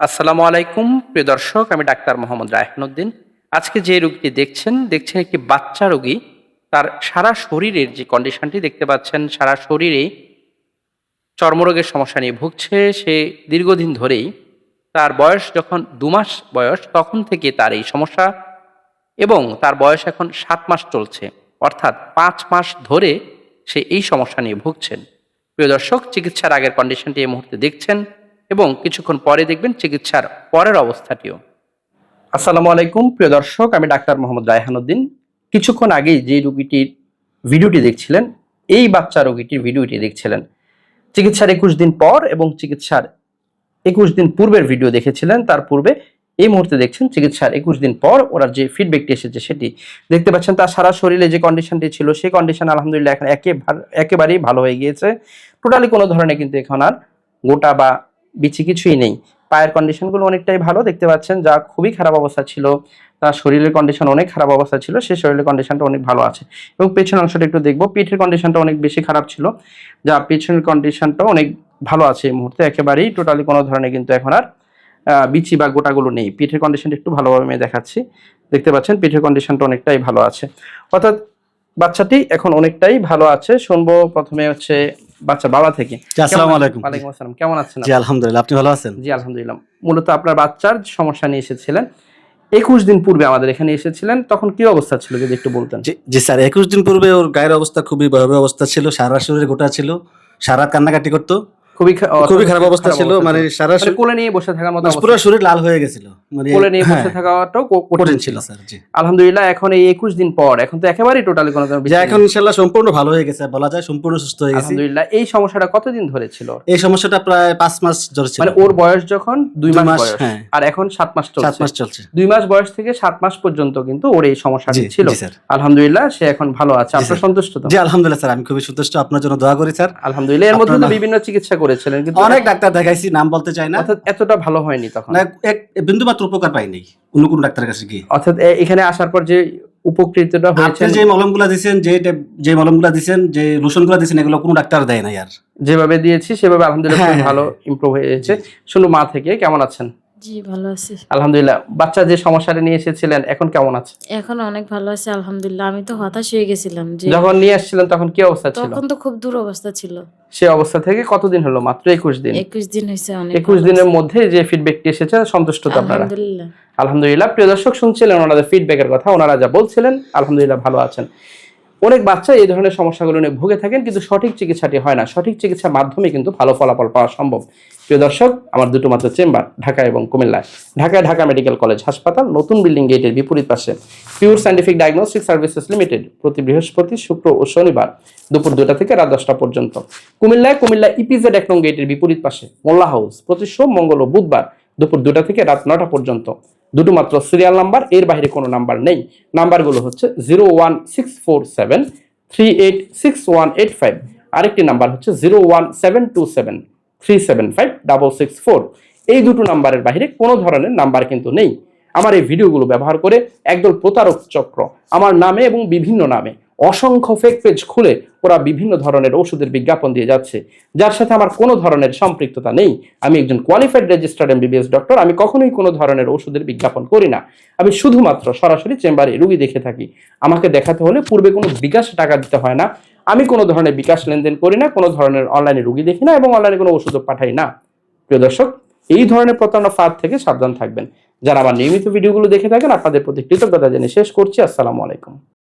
আসসালামু আলাইকুম, প্রিয় দর্শক, আমি ডাক্তার মোহাম্মদ রায়হানুদ্দিন। আজকে যে রোগীটি দেখছেন দেখছেন একটি বাচ্চা রোগী। তার সারা শরীরের যে কন্ডিশনটি দেখতে পাচ্ছেন, সারা শরীরে চর্মরোগের সমস্যা নিয়ে ভুগছে। সে দীর্ঘদিন ধরেই তার বয়স যখন দু মাস বয়স, তখন থেকে তার এই সমস্যা এবং তার বয়স এখন সাত মাস চলছে। অর্থাৎ পাঁচ মাস ধরে সে এই সমস্যা নিয়ে ভুগছেন। প্রিয় দর্শক, চিকিৎসার আগের কন্ডিশনটি এই মুহূর্তে দেখছেন। এবং কিছুক্ষণ পরে দেখবেন চিকিৎসার পরের অবস্থাটিও। আসসালামু আলাইকুম, প্রিয় দর্শক, আমি ডাক্তার মোহাম্মদ রায়হানুদ্দিন। কিছুক্ষণ আগেই যে রোগীটির ভিডিওটি দেখছিলেন, এই বাচ্চা রোগীটির ভিডিওটি দেখছিলেন। চিকিৎসার একুশ দিন পর এবং চিকিৎসার একুশ দিন পূর্বের ভিডিও দেখেছিলেন, তার পূর্বে এই মুহূর্তে দেখছেন চিকিৎসার একুশ দিন পর ওরা যে ফিডব্যাকটি এসেছে সেটি দেখতে পাচ্ছেন। তার সারা শরীরে যে কন্ডিশনটি ছিল, সেই কন্ডিশন আলহামদুলিল্লাহ এখন একে একেবারেই ভালো হয়ে গিয়েছে। টোটালি কোনো ধরনের কিন্তু এখন আর গোটা বা বিচি কিছুই নেই। পায়ের কন্ডিশনগুলো অনেকটাই ভালো, দেখতে পাচ্ছেন, যা খুবই খারাপ অবস্থা ছিল। তার শরীরের কন্ডিশন অনেক খারাপ অবস্থা ছিল, সে শরীরের কন্ডিশনটা অনেক ভালো আছে। এবং পেছনের অংশটা একটু দেখব, পিঠের কন্ডিশনটা অনেক বেশি খারাপ ছিল। যা পেছনের কন্ডিশনটা অনেক ভালো আছে এই মুহূর্তে, একেবারেই টোটালি কোনো ধরনের কিন্তু এখন আর বিচি বা গোটাগুলো নেই। পিঠের কন্ডিশনটা একটু ভালোভাবে আমি দেখাচ্ছি। দেখতে পাচ্ছেন, পিঠের কন্ডিশনটা অনেকটাই ভালো আছে। অর্থাৎ বাচ্চাটি এখন অনেকটাই ভালো আছে। শুনব প্রথমে হচ্ছে বাচ্চা বাবা থেকে। আসসালামু আলাইকুম। ওয়ালাইকুম আসসালাম। কেমন আছেন জি আলহামদুলিল্লাহ। আপনি ভালো আছেন? জি আলহামদুলিল্লাহ। মূলত আপনার বাচ্চার সমস্যা নিয়ে এসেছিলেন। একুশ দিন পূর্বে আমাদের এখানে এসেছিলেন। তখন কি অবস্থা ছিল? যদি একটু বলতেন। জি স্যার একুশ দিন পূর্বে ওর গায়ের অবস্থা খুবই ভয়াবহ অবস্থা ছিল। সারা শরীরে গোটা ছিল। সারা কান্নাকাটি করতো। খুবই খুবই খারাপ অবস্থা ছিল মানে সারা মানে কোলে নিয়ে বসে থাকার মতো পুরো শরীর লাল হয়ে গেছিল। মানে কোলে নিয়ে হ্যাঁ, বসে থাকাটাও কঠিন ছিল। স্যার জি। আলহামদুলিল্লাহ এখন এই একুশ দিন পর এখন তো একেবারেই টোটালি কোনো এখন নেই। ইনশাল্লাহ সম্পূর্ণ ভালো হয়ে গেছে বলা যায় সম্পূর্ণ সুস্থ হয়ে গেছি। আলহামদুলিল্লাহ এই সমস্যাটা কতদিন ধরে ছিল? এই সমস্যাটা প্রায় পাঁচ মাস ধরে ছিল। মানে ওর বয়স যখন দুই দুই মাস মাস, বয়স হ্যাঁ। আর এখন সাত মাস সাত চলছে মাস চলছে। দুই মাস বয়স থেকে সাত মাস পর্যন্ত কিন্তু ওর এই সমস্যাটি ছিল। আলহামদুলিল্লাহ সে এখন ভালো আছে। স্যার। সন্তুষ্ট তো? জি আলহামদুলিল্লাহ স্যার আমি খুবই সন্তুষ্ট। আপনার জন্য দোয়া করি স্যার। আলহামদুলিল্লাহ এর মধ্যে বিভিন্ন চিকিৎসা করেছিলেন কিন্তু অনেক ডাক্তার দেখাইছি নাম বলতে চাই না। অর্থাৎ এতটা ভালো হয়নি তখন। এক বিন্দু মাত্র উপকার পাইনি অন্য কোনো ডাক্তারের কাছে গিয়ে। অর্থাৎ এখানে আসার পর যে উপকৃতটা হয়েছে যে মলমগুলা দিয়েছেন যে যে মলমগুলা দিয়েছেন যে লোশনগুলা দিয়েছেন এগুলো কোনো ডাক্তার দেয় না আর। যেভাবে দিয়েছি সেভাবে আলহামদুলিল্লাহ হ্যাঁ, হ্যাঁ, ভালো ইমপ্রুভ হয়েছে। শুনু মা থেকে কেমন আছেন? জি ভালো আছি। আলহামদুলিল্লাহ। বাচ্চা যে সমস্যাটা নিয়ে এসেছিলেন এখন কেমন আছে? এখন অনেক ভালো আছে আলহামদুলিল্লাহ। আমি তো হতাশ হয়ে গেছিলাম যে যখন নিয়ে আসছিলেন তখন কি অবস্থা ছিল? তখন তো খুব দূর অবস্থা ছিল। সে অবস্থা থেকে কতদিন হলো? মাত্র একুশ দিন। একুশ দিন হয়েছে অনেক একুশ ভালো দিনের মধ্যে যে ফিডব্যাকটি এসেছে সন্তুষ্ট তো আপনারা। আলহামদুলিল্লাহ। আলহামদুলিল্লাহ। প্রিয় দর্শক শুনছিলেন ওনাদের ফিডব্যাকের কথা ওনারা যা বলছিলেন আলহামদুলিল্লাহ ভালো আছেন। অনেক বাচ্চা এই ধরনের সমস্যাগুলো নিয়ে ভুগে থাকেন, কিন্তু সঠিক চিকিৎসাটি হয় না। সঠিক চিকিৎসার মাধ্যমে কিন্তু ভালো ফলাফল পাওয়া সম্ভব। প্রিয় দর্শক, আমার দুটো মাত্র চেম্বার ঢাকা এবং কুমিল্লায়। ঢাকায় ঢাকা মেডিকেল কলেজ হাসপাতাল, নতুন বিল্ডিং গেটের বিপরীত পাশে। Pure scientific diagnostic services limited প্রতি বৃহস্পতি, শুক্র ও শনিবার দুপুর দুটা থেকে রাত দশটা পর্যন্ত। কুমিল্লায় কুমিল্লা ইপিজেড এক নং গেটের বিপরীত পাশে মোল্লা হাউস। প্রতি সোম মঙ্গল ও বুধবার দুপুর দুটা থেকে রাত নটা পর্যন্ত। দুটো মাত্র সিরিয়াল নাম্বার এর বাইরে কোনো নাম্বার নেই। নাম্বারগুলো হচ্ছে zero one six four seven three eight six one eight five আরেকটি নাম্বার হচ্ছে zero one seven two seven three seven five double six four এই দুটো নাম্বারের বাইরে কোনো ধরনের নাম্বার কিন্তু নেই। আমার এই ভিডিওগুলো ব্যবহার করে একদল প্রতারক চক্র, আমার নামে এবং বিভিন্ন নামে অসংখ্য ফেক পেজ খুলে ওরা বিভিন্ন ধরনের ওষুধের বিজ্ঞাপন দিয়ে যাচ্ছে। যার সাথে আমার কোনো ধরনের সম্পৃক্ততা নেই। আমি একজন কোয়ালিফাইড রেজিস্টার্ড এমবিবিএস ডক্টর আমি কখনোই কোনো ধরনের ওষুধের বিজ্ঞাপন করি না। আমি শুধুমাত্র সরাসরি চেম্বারে রুগী দেখে থাকি। আমাকে দেখাতে হলে পূর্বে কোনো বিকাশ টাকা দিতে হয় না। আমি কোনো ধরনের বিকাশ লেনদেন করি না, কোনো ধরনের অনলাইনে রুগী দেখি না এবং অনলাইনে কোনো ওষুধও পাঠাই না। প্রিয় দর্শক, এই ধরনের প্রতারণা ফাঁদ থেকে সাবধান থাকবেন। যারা আমার নিয়মিত ভিডিওগুলো দেখে থাকেন, আপনাদের প্রতি কৃতজ্ঞতা জেনে শেষ করছি। আসসালামু আলাইকুম।